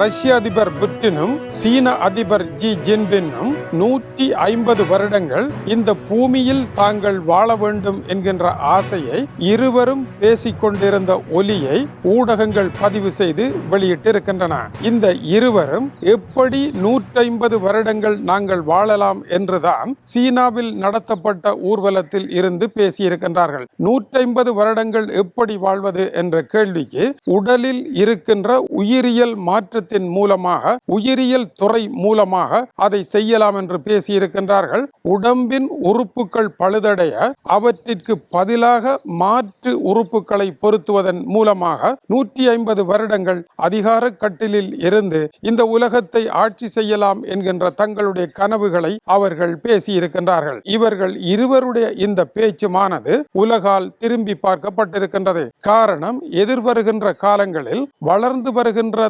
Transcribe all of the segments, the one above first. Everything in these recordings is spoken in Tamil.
ரஷ்ய அதிபர் புட்டினும் சீன அதிபர் ஜி ஜின்பின்னும் நூற்றி ஐம்பது வருடங்கள் இந்த பூமியில் தாங்கள் வாழ வேண்டும் என்கின்ற ஆசையை இருவரும் பேசிக் கொண்டிருந்த ஒலியை ஊடகங்கள் பதிவு செய்து வெளியிட்டிருக்கின்றன. இந்த இருவரும் எப்படி நூற்றைம்பது வருடங்கள் நாங்கள் வாழலாம் என்றுதான் சீனாவில் நடத்தப்பட்ட ஊர்வலத்தில் இருந்து பேசியிருக்கின்றார்கள். நூற்றைம்பது வருடங்கள் எப்படி வாழ்வது என்ற கேள்விக்கு உடலில் இருக்கின்ற உயிரியல் இயந்திரத்தின் மூலமாக உயிரியல் துறை மூலமாக அதை செய்யலாம் என்று பேசியிருக்கின்றார்கள். உடம்பின் உறுப்புகள் பழுதடைய அவற்றிற்கு பதிலாக மாற்று உறுப்புகளை பொருத்துவதன் மூலமாக நூற்றி ஐம்பது வருடங்கள் அதிகார கட்டிலில் இருந்து இந்த உலகத்தை ஆட்சி செய்யலாம் என்கின்ற தங்களுடைய கனவுகளை அவர்கள் பேசியிருக்கின்றார்கள். இவர்கள் இருவருடைய இந்த பேச்சுமானது உலகால் திரும்பி பார்க்கப்பட்டிருக்கின்றது. காரணம் எதிர்வருகின்ற காலங்களில் வளர்ந்து வருகின்ற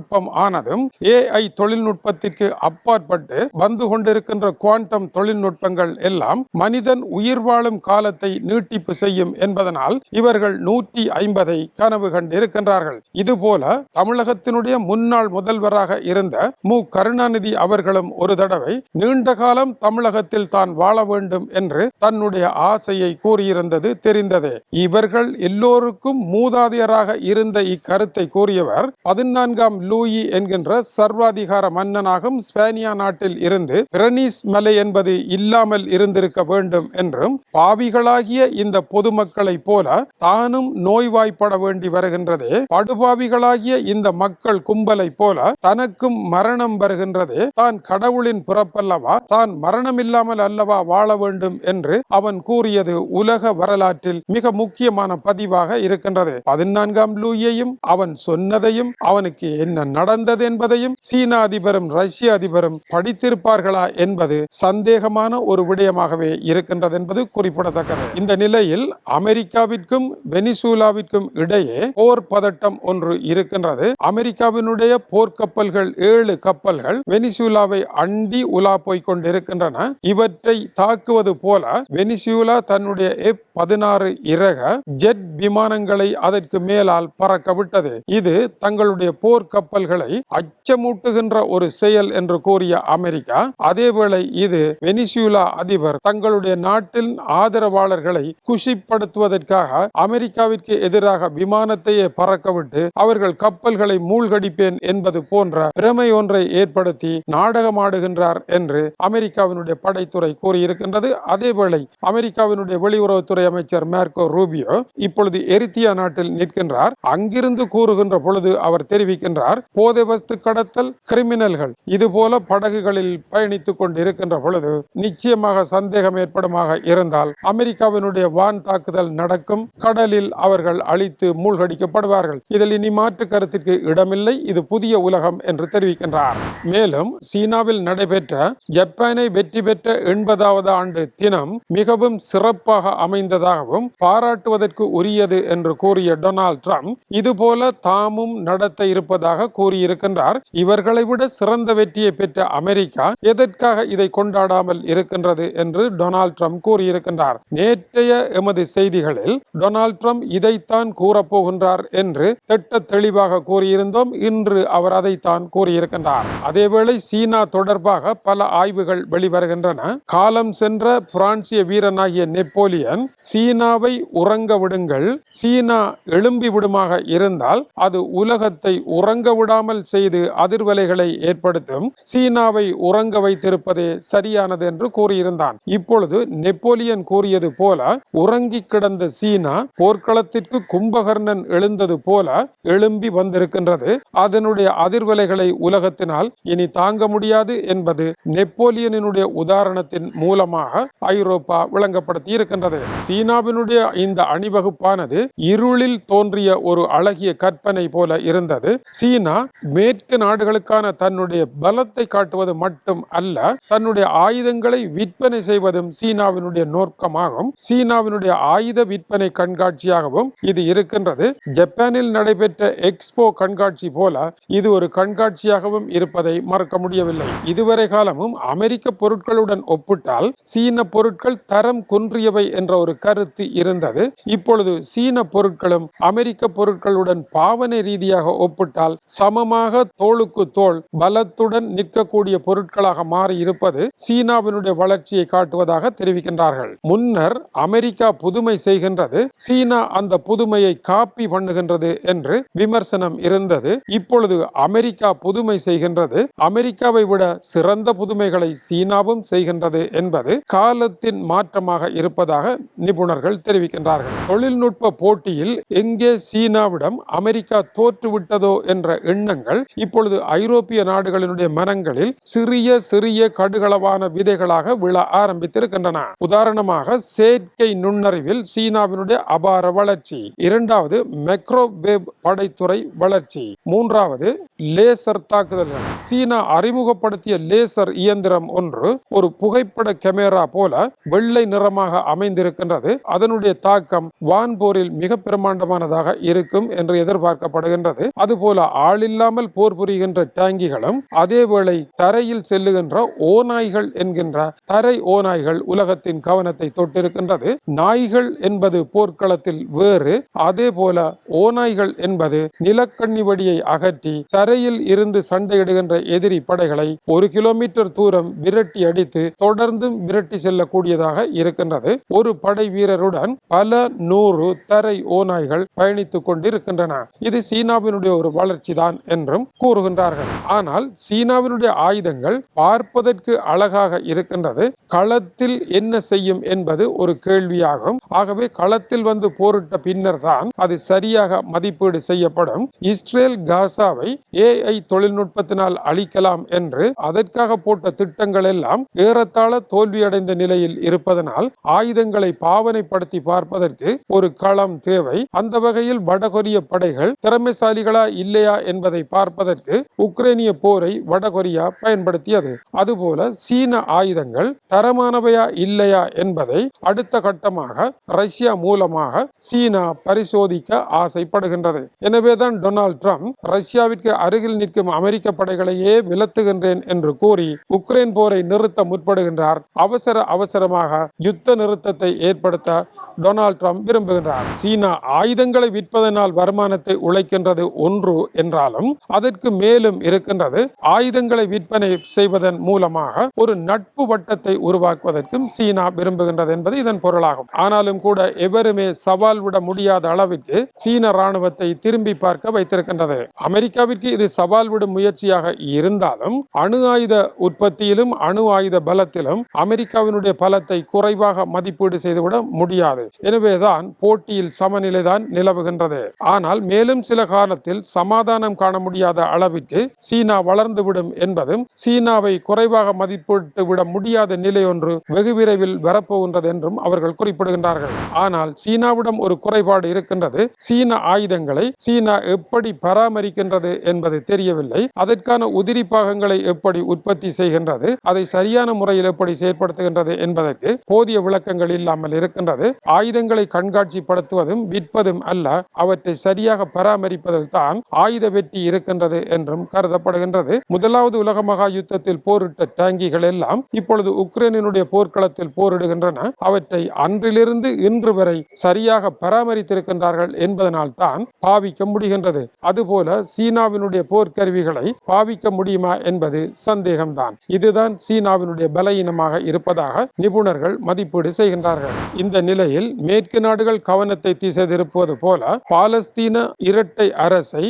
தொழில்நுட்பம் ஆனதும் ஏஐ தொழில்நுட்பத்திற்கு அப்பாற்பட்டு வந்து கொண்டிருக்கின்ற குவாண்டம் தொழில்நுட்பங்கள் எல்லாம் மனிதன் உயிர் வாழும் காலத்தை நீட்டிப்பு செய்யும் என்பதனால் இவர்கள் நூற்றி ஐம்பதை கனவு கண்டிருக்கின்றார்கள். இதுபோல தமிழகத்தினுடைய முன்னாள் முதல்வராக இருந்த மு. கருணாநிதி அவர்களும் ஒரு தடவை நீண்ட காலம் தமிழகத்தில் தான் வாழ வேண்டும் என்று தன்னுடைய ஆசையை கூறியிருந்தது தெரிந்ததே. இவர்கள் எல்லோருக்கும் மூதாதையராக இருந்த இக்கருத்தை கூறியவர் பதினான்காம் லூயி என்கின்ற சர்வாதிகார மன்னனாகும் ஸ்பேனியா நாட்டில் இருந்து பிரனீஸ் மலை என்பது இல்லாமல் இருந்திருக்க வேண்டும் என்றும் பாவிகளாகிய இந்த பொதுமக்களை போல தானும் நோய்வாய்ப்பட வேண்டி வருகின்றது. படுபாவிகளாகிய இந்த மக்கள் கும்பலை போல தனக்கும் மரணம் வருகின்றது. தான் கடவுளின் பிறப்பல்லவா தான் மரணம் இல்லாமல் அல்லவா வாழ வேண்டும் என்று அவன் கூறியது உலக வரலாற்றில் மிக முக்கியமான பதிவாக இருக்கின்றது. பதினான்காம் லூயையும் அவன் சொன்னதையும் அவனுக்கு என்ன நடந்தது என்பதையும் சீன அதிபரும் ரஷ்ய அதிபரும் படித்திருப்பார்களா என்பது சந்தேகமான ஒரு விடயமாகவே இருக்கின்றது என்பது குறிப்பிடத்தக்கது. இந்த நிலையில் அமெரிக்காவிற்கும் வெனிசூலாவிற்கும் இடையே போர் பதட்டம் ஒன்று இருக்கின்றது. அமெரிக்காவினுடைய போர்க்கப்பல்கள் ஏழு கப்பல்கள் வெனிசூலாவை அண்டி உலா போய் கொண்டிருக்கின்றன. இவற்றை தாக்குவது போல வெனிசூலா தன்னுடைய பதினாறு இறக ஜெட் விமானங்களை அதற்கு மேலால் பறக்க விட்டது இது தங்களுடைய போர்க்க கப்பல்களை அச்சமூட்டுகின்ற ஒரு செயல் என்று கூறிய அமெரிக்கா அதேவேளை இது வெனிசுலா அதிபர் தங்களுடைய நாட்டின் ஆதரவாளர்களை குஷிப்படுத்துவதற்காக அமெரிக்காவிற்கு எதிராக விமானத்தையே பறக்கவிட்டு அவர்கள் கப்பல்களை மூழ்கடிப்பேன் என்பது போன்ற பிரமை ஒன்றை ஏற்படுத்தி நாடகமாடுகின்றார் என்று அமெரிக்காவினுடைய படைத்துறை கூறியிருக்கின்றது. அதேவேளை அமெரிக்காவினுடைய வெளியுறவுத்துறை அமைச்சர் மேர்கோ ரூபியோ இப்பொழுது எரித்தியா நாட்டில் நிற்கின்றார். அங்கிருந்து கூறுகின்ற பொழுது அவர் தெரிவிக்கின்றார் போதை வஸ்து கடத்தல் கிரிமினல்கள். இது போல படகுகளில் பயணித்துக் கொண்டிருக்கின்ற பொழுது நிச்சயமாக சந்தேகம் ஏற்படுமாக இருந்தால் அமெரிக்காவினுடைய வான் தாக்குதல் நடக்கும். கடலில் அவர்கள் அழித்து மூழ்கடிக்கப்படுவார்கள். இதில் இனி மாற்று கருத்திற்கு இடமில்லை. இது புதிய உலகம் என்று தெரிவிக்கின்றார். மேலும் சீனாவில் நடைபெற்ற ஜப்பானை வெற்றி பெற்ற எண்பதாவது ஆண்டு தினம் மிகவும் சிறப்பாக அமைந்ததாகவும் பாராட்டுவதற்கு உரியது என்று கூறிய டொனால்ட் ட்ரம்ப் இதுபோல தாமும் நடத்த இருப்பதாக கூறியிருக்கின்றார். இவர்களை விட சிறந்த வெற்றியை பெற்ற அமெரிக்கா எதற்காக இதை கொண்டாடாமல் இருக்கின்றது என்று டொனால்ட் ட்ரம்ப் கூறியிருக்கின்றார். நேற்றைய எமது செய்திகளில் டொனால்ட் ட்ரம்ப் இதைத்தான் கூறப்போகின்றார் என்று திட்ட தெளிவாக கூறியிருந்தோம். இன்று அவர் அதைத்தான் கூறியிருக்கின்றார். அதேவேளை சீனா தொடர்பாக பல ஆய்வுகள் வெளிவருகின்றன. காலம் சென்ற பிரான்சிய வீரனாகிய நெப்போலியன் சீனாவை உறங்க விடுங்கள் சீனா எழும்பி விடுமாக இருந்தால் அது உலகத்தை உறங்க விடாமல் செய்து அதிர்வலைகளை ஏற்படுத்தும் சீனாவை உறங்க வைத்திருப்பதே சரியானது என்று கூறியிருந்தான். இப்பொழுது நெப்போலியன் கூறியது போல உறங்கி கிடந்த சீனா போர்க்களத்திற்கு கும்பகர்ணன் எழுந்தது போல எழும்பி வந்திருக்கின்றது. அதனுடைய அதிர்வலைகளை உலகத்தினால் இனி தாங்க முடியாது என்பது நெப்போலியனினுடைய உதாரணத்தின் மூலமாக ஐரோப்பா விளங்கப்படுத்தி இருக்கின்றது சீனாவினுடைய இந்த அணிவகுப்பானது இருளில் தோன்றிய ஒரு அழகிய கற்பனை போல இருந்தது. சீனா சீனா மேற்கு நாடுகளுக்கான தன்னுடைய பலத்தை காட்டுவது மட்டும் அல்ல தன்னுடைய ஆயுதங்களை விற்பனை செய்வதும் சீனாவினுடைய நோக்கமாகும் சீனாவினுடைய ஆயுத விற்பனை கண்காட்சியாகவும் இது இருக்கின்றது. ஜப்பானில் நடைபெற்ற எக்ஸ்போ கண்காட்சி போல இது ஒரு கண்காட்சியாகவும் இருப்பதை மறக்க முடியவில்லை. இதுவரை காலமும் அமெரிக்க பொருட்களுடன் ஒப்பிட்டால் சீன பொருட்கள் தரம் குன்றியவை என்ற ஒரு கருத்து இருந்தது. இப்பொழுது சீன பொருட்களும் அமெரிக்க பொருட்களுடன் பாவனை ரீதியாக ஒப்பிட்டால் சமமாக தோளுக்கு தோல் பலத்துடன் நிற்கக்கூடிய பொருட்களாக மாறி இருப்பது சீனாவினுடைய வளர்ச்சியை காட்டுவதாக தெரிவிக்கின்றார்கள். முன்னர் அமெரிக்கா புதுமை செய்கின்றது சீனா அந்த புதுமையை காப்பி பண்ணுகின்றது என்று விமர்சனம் இருந்தது. இப்பொழுது அமெரிக்கா புதுமை செய்கின்றது அமெரிக்காவை விட சிறந்த புதுமைகளை சீனாவும் செய்கின்றது என்பது காலத்தின் மாற்றமாக இருப்பதாக நிபுணர்கள் தெரிவிக்கின்றார்கள். தொழில்நுட்ப போட்டியில் எங்கே சீனாவிடம் அமெரிக்கா தோற்றுவிட்டதோ என்ற எண்ணங்கள் இப்பொழுது ஐரோப்பிய நாடுகளினுடைய மனங்களில் சிறிய சிறிய கடுகளவான விதைகளாக விழ ஆரம்பித்திருக்கின்றன. உதாரணமாக செயற்கை நுண்ணறிவில் சீனாவினுடைய அபார வளர்ச்சி. இரண்டாவது மைக்ரோவேவ் படைத்துறை வளர்ச்சி. மூன்றாவது லேசர் தாக்குதல்கள். சீனா அறிமுகப்படுத்திய லேசர் இயந்திரம் ஒன்று ஒரு புகைப்பட கேமரா போல வெள்ளை நிறமாக அமைந்திருக்கின்றது. அதனுடைய தாக்கம் வான்போரில் மிக பிரமாண்டமானதாக இருக்கும் என்று எதிர்பார்க்கப்படுகின்றது. அதுபோல ஆளில்லாமல் போர் புரிகின்ற டேங்கிகளும் அதேவேளை தரையில் செல்லுகின்ற ஓநாய்கள் என்கின்ற தரை ஓநாய்கள் உலகத்தின் கவனத்தை தொட்டிருக்கின்றது. நாய்கள் என்பது போர்க்களத்தில் வேறு அதே போல ஓநாய்கள் என்பது நிலக்கண்ணி வடியை அகற்றி தரையில் இருந்து சண்டையிடுகின்ற எதிரி படைகளை ஒரு கிலோமீட்டர் தூரம் விரட்டி அடித்து தொடர்ந்தும் விரட்டி செல்லக்கூடியதாக இருக்கின்றது. ஒரு படை வீரருடன் பல நூறு தரை ஓநாய்கள் பயணித்துக் கொண்டிருக்கின்றன. இது சீனாவினுடைய ஒரு வளர்ச்சி தான் என்றும் கூறுகின்றார்கள். ஆனால் சீனாவினுடைய ஆயுதங்கள் பார்ப்பதற்கு அழகாக இருக்கின்றது. களத்தில் என்ன செய்யும் என்பது ஒரு கேள்வியாகும். ஆகவே களத்தில் வந்து போரிட்ட பின்னர் தான் அது சரியாக மதிப்பீடு செய்யப்படும். இஸ்ரேல் காசாவை ஏஐ தொழில்நுட்பத்தினால் அழிக்கலாம் என்று அதற்காக போட்ட திட்டங்கள் எல்லாம் ஏறத்தாழ தோல்வியடைந்த நிலையில் இருப்பதனால் ஆயுதங்களை பாவனைப்படுத்தி பார்ப்பதற்கு ஒரு களம் தேவை. அந்த வகையில் வடகொரிய படைகள் திறமைசாலிகளா இல்லையா என்பதை பார்ப்பதற்கு உக்ரைனிய போரை வடகொரியா பயன்படுத்தியது. அதுபோல சீன ஆயுதங்கள் தரமானவையா இல்லையா என்பதை அடுத்த கட்டமாக ரஷ்யா மூலமாக சீனா பரிசோதிக்க ஆசைப்படுகின்றது. எனவேதான் டொனால்ட் ட்ரம்ப் ரஷ்யாவிற்கு அருகில் நிற்கும் அமெரிக்க படைகளையே விலத்துகின்றேன் என்று கூறி உக்ரைன் போரை நிறுத்த முற்படுகின்றார். அவசர அவசரமாக யுத்த நிறுத்தத்தை ஏற்படுத்த டொனால்ட் ட்ரம்ப் விரும்புகின்றார். சீனா ஆயுதங்களை விற்பதனால் வருமானத்தை உழைக்கின்றது ஒன்று என்றாலும் அதற்கு மேலும் இருக்கின்றது. ஆயுதங்களை விற்பனை செய்வதன் மூலமாக ஒரு நட்பு வட்டத்தை உருவாக்குவதற்கும் சீனா விரும்புகின்றது என்பது இதன் பொருளாகும். ஆனாலும் கூட எவருமே சவால் விட முடியாத அளவிற்கு சீன ராணுவத்தை திரும்பி பார்க்க வைத்திருக்கின்றது. அமெரிக்காவிற்கு இது சவால் விடும் முயற்சியாக இருந்தாலும் அணு ஆயுத உற்பத்தியிலும் அணு ஆயுத பலத்திலும் அமெரிக்காவினுடைய பலத்தை குறைவாக மதிப்பீடு செய்துவிட முடியாது. எனவேதான் போட்டியில் சமநிலைதான் நிலவுகின்றது. ஆனால் மேலும் சில காலத்தில் சமாதான சமாதானம் காண முடியாத அளவிற்கு சீனா வளர்ந்துவிடும் என்பதும் சீனாவை குறைவாக மதிப்பிட்டு விட முடியாத நிலை ஒன்று வெகு விரைவில் வரப்போகின்றது என்றும் அவர்கள் குறிப்பிடுகின்றார்கள். ஆனால் சீனாவிடம் ஒரு குறைபாடு இருக்கின்றது. சீன ஆயுதங்களை சீனா எப்படி பராமரிக்கின்றது என்பது தெரியவில்லை. அதற்கான உதிரி பாகங்களை எப்படி உற்பத்தி செய்கின்றது அதை சரியான முறையில் எப்படி செயற்படுத்துகின்றது என்பதற்கு போதிய விளக்கங்கள் இல்லாமல் இருக்கின்றது. ஆயுதங்களை கண்காட்சிப்படுத்துவதும் விற்பதும் அல்ல அவற்றை சரியாக பராமரிப்பதில் தான் ஆயுத வெட்டி இருக்கின்றது என்றும் கருதப்படுகின்றது. முதலாவது உலக மகா யுத்தத்தில் போரிட்ட டேங்கிகள் எல்லாம் இப்பொழுது உக்ரைனினுடைய போர்க்களத்தில் போரிடுகின்றன. அவற்றை அன்றிலிருந்து இன்று வரை சரியாக பராமரித்திருக்கின்றார்கள் என்பதனால் தான் பாவிக்க முடிகின்றது. அதுபோல சீனாவினுடைய போர்க்கருவிகளை பாவிக்க முடியுமா என்பது சந்தேகம்தான். இதுதான் சீனாவினுடைய பலவீனமாக இருப்பதாக நிபுணர்கள் மதிப்பீடு செய்கின்றார்கள். இந்த நிலையில் மேற்கு நாடுகள் கவனத்தை திசை திருப்புவது போல பாலஸ்தீன இரட்டை அரசை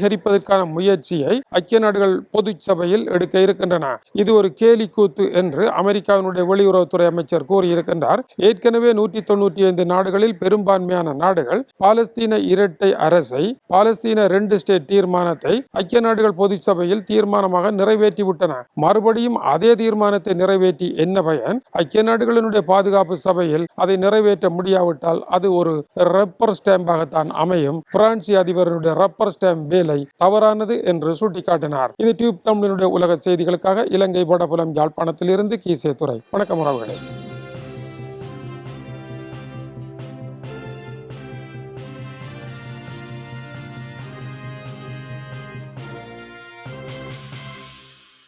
அதிகரிப்பதற்கான முயற்சியை ஐக்கிய நாடுகள் பொது சபையில் எடுக்க இருக்கின்றன. இது ஒரு கேலி கூத்து என்று அமெரிக்காவினுடைய வெளியுறவுத்துறை அமைச்சர் கூறியிருக்கின்றார். ஏற்கனவே நூற்றி தொண்ணூற்றி ஐந்து நாடுகளில் பெரும்பான்மையான நாடுகள் பாலஸ்தீன இரட்டை அரசை பாலஸ்தீன ரெண்டு ஸ்டேட் தீர்மானத்தை ஐக்கிய நாடுகள் பொது சபையில் தீர்மானமாக நிறைவேற்றிவிட்டன. மறுபடியும் அதே தீர்மானத்தை நிறைவேற்றி என்ன பயன்? ஐக்கிய நாடுகளினுடைய பாதுகாப்பு சபையில் அதை நிறைவேற்ற முடியாவிட்டால் அது ஒரு ரப்பர் ஸ்டாம்பாகத்தான் அமையும். பிரான்சி அதிபரனுடைய ரப்பர் ஸ்டாம்ப் வேலை தவறானது என்று சுட்டிக்காட்டினார். இது டியூப் தமிழனுடைய உலக செய்திகளுக்காக இலங்கை வடபுலம் யாழ்ப்பாணத்திலிருந்து கீசே துறை வணக்கம் உறவுகளே.